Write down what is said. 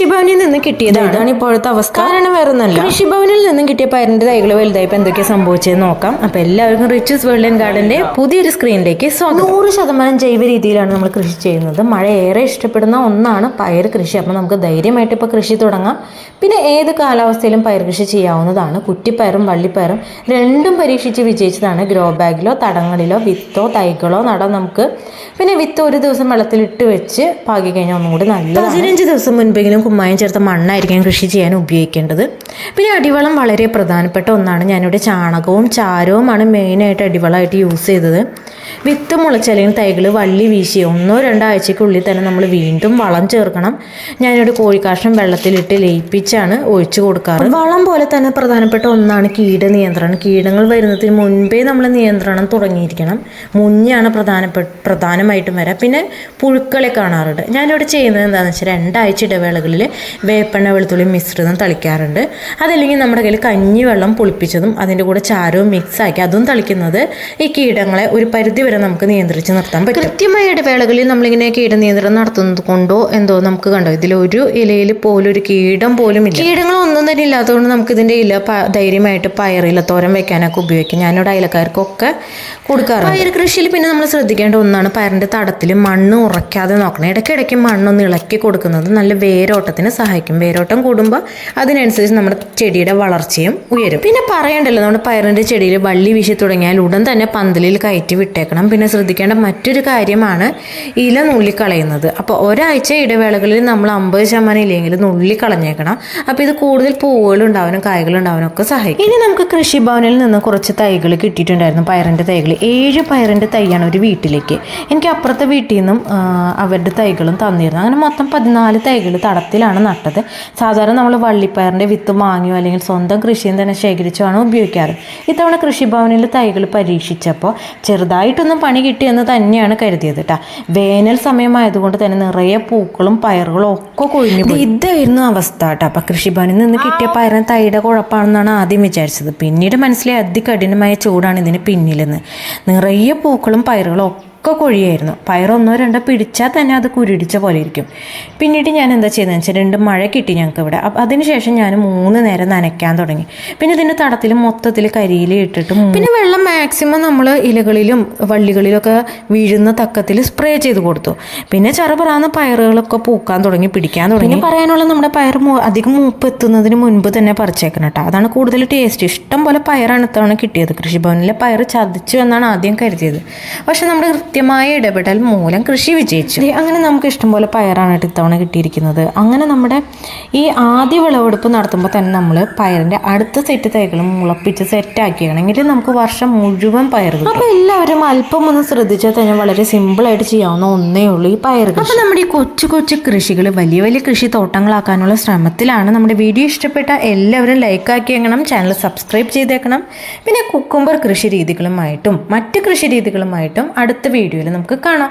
കൃഷിഭവനിൽ നിന്ന് കിട്ടിയതാണ്. ഇതാണ് ഇപ്പോഴത്തെ അവസ്ഥ. കാരണം വേറെ ഒന്നല്ല കൃഷിഭവനിൽ നിന്നും കിട്ടിയ പയറിന്റെ തൈകൾ വലുതായപ്പോൾ എന്തൊക്കെ സംഭവിച്ചതെന്ന് നോക്കാം. അപ്പൊ എല്ലാവർക്കും റിച്ചസ് വേൾഡ് ആൻഡ് ഗാർഡന്റെ പുതിയൊരു സ്ക്രീനിലേക്ക് സ്വാഗതം. നൂറ് ശതമാനം ജൈവ രീതിയിലാണ് നമ്മൾ കൃഷി ചെയ്യുന്നത്. മഴ ഏറെ ഇഷ്ടപ്പെടുന്ന ഒന്നാണ് പയർ കൃഷി. അപ്പോൾ നമുക്ക് ധൈര്യമായിട്ട് ഇപ്പോൾ കൃഷി തുടങ്ങാം. പിന്നെ ഏത് കാലാവസ്ഥയിലും പയർ കൃഷി ചെയ്യാവുന്നതാണ്. കുറ്റിപ്പയറും വള്ളിപ്പയറും രണ്ടും പരീക്ഷിച്ച് വിജയിച്ചതാണ്. ഗ്രോ ബാഗിലോ തടങ്ങളിലോ വിത്തോ തൈകളോ നടാം നമുക്ക് പിന്നെ വിത്ത് ഒരു ദിവസം വെള്ളത്തിലിട്ട് വെച്ച് പാകി കഴിഞ്ഞാൽ ഒന്നും കൂടി നല്ല പതിനഞ്ച് ദിവസം മുൻപെങ്കിലും കുമ്മായം ചേർത്ത മണ്ണായിരിക്കും കൃഷി ചെയ്യാൻ ഉപയോഗിക്കേണ്ടത്. പിന്നെ അടിവളം വളരെ പ്രധാനപ്പെട്ട ഒന്നാണ്. ഞാനിവിടെ ചാണകവും ചാരവുമാണ് മെയിനായിട്ട് അടിവളമായിട്ട് യൂസ് ചെയ്തത്. വിത്ത് മുളച്ചല്ലെങ്കിൽ തൈകൾ വള്ളി വീശി ഒന്നോ രണ്ടോ ആഴ്ചയ്ക്കുള്ളിൽ തന്നെ നമ്മൾ വീണ്ടും വളം ചേർക്കണം. ഞാനിവിടെ കോഴിക്കാഷ്ടം വെള്ളത്തിലിട്ട് ലയിപ്പിച്ചാണ് ഒഴിച്ചു കൊടുക്കാറ്. വളം പോലെ തന്നെ പ്രധാനപ്പെട്ട ഒന്നാണ് കീട നിയന്ത്രണം. കീടങ്ങൾ വരുന്നതിന് മുൻപേ നമ്മൾ നിയന്ത്രണം തുടങ്ങിയിരിക്കണം. മുന്നെയാണ് പ്രധാനപ്പെട്ട പ്രധാനമായിട്ടും വരാം. പിന്നെ പുഴുക്കളെ കാണാറുണ്ട്. ഞാനിവിടെ ചെയ്യുന്നത് എന്താണെന്ന് വെച്ചാൽ രണ്ടാഴ്ച ഇടവേളകളിൽ വേപ്പെണ്ണ വെളുത്തുള്ളി മിശ്രിതം തളിക്കാറുണ്ട്. അതല്ലെങ്കിൽ നമ്മുടെ കയ്യിൽ കഞ്ഞിവെള്ളം പുളിപ്പിച്ചതും അതിന്റെ കൂടെ ചാരവും മിക്സ് ആക്കി അതും തളിക്കുന്നത് ഈ കീടങ്ങളെ ഒരു പരിധി വരെ നമുക്ക് നിയന്ത്രിച്ച് നിർത്താൻ പറ്റും. കൃത്യമായ ഇടവേളകളിൽ നമ്മളിങ്ങനെ കീട നിയന്ത്രണം നടത്തുന്നത് കൊണ്ടോ എന്തോ നമുക്ക് കണ്ടോ? ഇതിലൊരു ഇലയിൽ പോലും ഒരു കീടം പോലും ഇല്ല. കീടങ്ങൾ ഒന്നും തന്നെ ഇല്ലാത്തതുകൊണ്ട് നമുക്ക് ഇതിന്റെ ഇല ധൈര്യമായിട്ട് പയറില തോരൻ വെക്കാനൊക്കെ ഉപയോഗിക്കും. ഞാനിവിടെ അയലക്കാർക്കൊക്കെ കൊടുക്കാറുണ്ട്. പയർ കൃഷിയിൽ പിന്നെ നമ്മൾ ശ്രദ്ധിക്കേണ്ട ഒന്നാണ് പയറിന്റെ തടത്തിൽ മണ്ണ് ഉറക്കാതെ നോക്കണം. ഇടയ്ക്കിടയ്ക്ക് മണ്ണൊന്ന് ഇളക്കി കൊടുക്കുന്നത് നല്ല വേരോട്ടത്തിന് സഹായിക്കും. വേരോട്ടം കൂടുമ്പോൾ അതിനനുസരിച്ച് നമ്മുടെ ചെടിയുടെ വളർച്ചയും ഉയരും. പിന്നെ പറയണ്ടല്ലോ നമ്മുടെ പയറിന്റെ ചെടിയിൽ വള്ളി വീശി തുടങ്ങിയാൽ ഉടൻ തന്നെ പന്തലിൽ കയറ്റി വിട്ടേക്കണം. പിന്നെ ശ്രദ്ധിക്കേണ്ട മറ്റൊരു കാര്യമാണ് ഇല നുള്ളിക്കളയുന്നത്. അപ്പോൾ ഒരാഴ്ച ഇടവേളകളിൽ നമ്മൾ അമ്പത് ശതമാനം ഇല്ലെങ്കിൽ നുള്ളി കളഞ്ഞേക്കണം അപ്പോൾ ഇത് കൂടുതൽ കായകൾ ഉണ്ടാവാനും ഒക്കെ സഹായിക്കും. ഇനി നമുക്ക് കൃഷിഭവനിൽ നിന്ന് കുറച്ച് തൈകൾ കിട്ടിയിട്ടുണ്ടായിരുന്നു. പയറിന്റെ തൈകൾ. ഏഴ് പയറിന്റെ തൈയാണ് ഒരു വീട്ടിലേക്ക്. എനിക്ക് അപ്പുറത്തെ വീട്ടിൽ നിന്നും അവരുടെ തൈകളും തന്നിരുന്നു. അങ്ങനെ മൊത്തം പതിനാല് തൈകൾ തടത്തിലാണ് നട്ടത്. സാധാരണ നമ്മൾ വള്ളിപ്പയറിന്റെ വിത്ത് വാങ്ങിയോ അല്ലെങ്കിൽ സ്വന്തം കൃഷിയിൽ തന്നെ ശേഖരിച്ചോ ആണ് ഉപയോഗിക്കാറ്. ഇത്തവണ കൃഷിഭവനിൽ തൈകൾ പരീക്ഷിച്ചപ്പോൾ ചെറുതായിട്ടൊന്നും പണി കിട്ടിയെന്ന് തന്നെയാണ് കരുതിയത് കേട്ടോ വേനൽ സമയമായതുകൊണ്ട് തന്നെ നിറയെ പൂക്കളും പയറുകളും ഒക്കെ കൊഴിഞ്ഞു. ഇതായിരുന്നു അവസ്ഥ കേട്ടോ അപ്പം കൃഷിഭവനിൽ നിന്ന് കിട്ടിയ പയറിന് തൈയുടെ കുഴപ്പമാണെന്നാണ് ആദ്യം വിചാരിച്ചത്. പിന്നീട് മനസ്സിലായി അതികഠിനമായ ചൂടാണ് ഇതിന് പിന്നിലെന്ന്. നിറയെ പൂക്കളും പയറുകളും ഒക്കെ കൊഴിയായിരുന്നു. പയറൊന്നോ രണ്ടോ പിടിച്ചാൽ തന്നെ അത് കുരുടിച്ച പോലെ ഇരിക്കും. പിന്നീട് ഞാൻ എന്താ ചെയ്തതെന്ന് വെച്ചാൽ രണ്ട് മഴ കിട്ടി ഞങ്ങൾക്ക് ഇവിടെ. അപ്പം അതിനുശേഷം ഞാൻ മൂന്ന് നേരം നനയ്ക്കാൻ തുടങ്ങി. പിന്നെ ഇതിന്റെ തടത്തിൽ മൊത്തത്തിൽ കരിയിൽ ഇട്ടിട്ട് പിന്നെ വെള്ളം മാക്സിമം നമ്മൾ ഇലകളിലും വള്ളികളിലൊക്കെ വീഴുന്ന തക്കത്തിൽ സ്പ്രേ ചെയ്ത് കൊടുത്തു. പിന്നെ ചെറുപറാന്ന് പയറുകളൊക്കെ പൂക്കാൻ തുടങ്ങി പിടിക്കാൻ തുടങ്ങി. പിന്നെ പറയാനുള്ള നമ്മുടെ പയർ അധികം മൂപ്പ് എത്തുന്നതിന് മുൻപ് തന്നെ പറിച്ചേക്കണം കേട്ടോ. അതാണ് കൂടുതൽ ടേസ്റ്റ്. ഇഷ്ടം പോലെ പയറാണ് ഇത്തവണ കിട്ടിയത്. കൃഷിഭവനിലെ പയർ ചതിച്ചു എന്നാണ് ആദ്യം കരുതിയത്. പക്ഷെ നമ്മുടെ കൃത്യമായ ഇടപെടൽ മൂലം കൃഷി വിജയിച്ചു. അങ്ങനെ നമുക്ക് ഇഷ്ടംപോലെ പയറാണ് ഇത്തവണ കിട്ടിയിരിക്കുന്നത്. അങ്ങനെ നമ്മുടെ ഈ ആദ്യ വിളവെടുപ്പ് നടത്തുമ്പോൾ തന്നെ നമ്മൾ പയറിന്റെ അടുത്ത സെറ്റ് തൈകളും മുളപ്പിച്ച് സെറ്റാക്കിയാണെങ്കിൽ നമുക്ക് വർഷം മുഴുവൻ പയർ കിട്ടും. അപ്പോൾ എല്ലാവരും അല്പം ഒന്ന് ശ്രദ്ധിച്ചാൽ തന്നെ വളരെ സിമ്പിളായിട്ട് ചെയ്യാവുന്ന ഒന്നേ ഉള്ളൂ ഈ പയർ അപ്പോൾ നമ്മുടെ ഈ കൊച്ചു കൊച്ചു കൃഷികൾ വലിയ വലിയ കൃഷി തോട്ടങ്ങളാക്കാനുള്ള ശ്രമത്തിലാണ് നമ്മുടെ വീഡിയോ ഇഷ്ടപ്പെട്ട എല്ലാവരും ലൈക്ക് ആക്കിയേക്കണം ചാനൽ സബ്സ്ക്രൈബ് ചെയ്തേക്കണം. പിന്നെ കുക്കുംബർ കൃഷി രീതികളുമായിട്ടും മറ്റ് കൃഷി രീതികളുമായിട്ടും അടുത്ത വീഡിയോയിൽ നമുക്ക് കാണാം.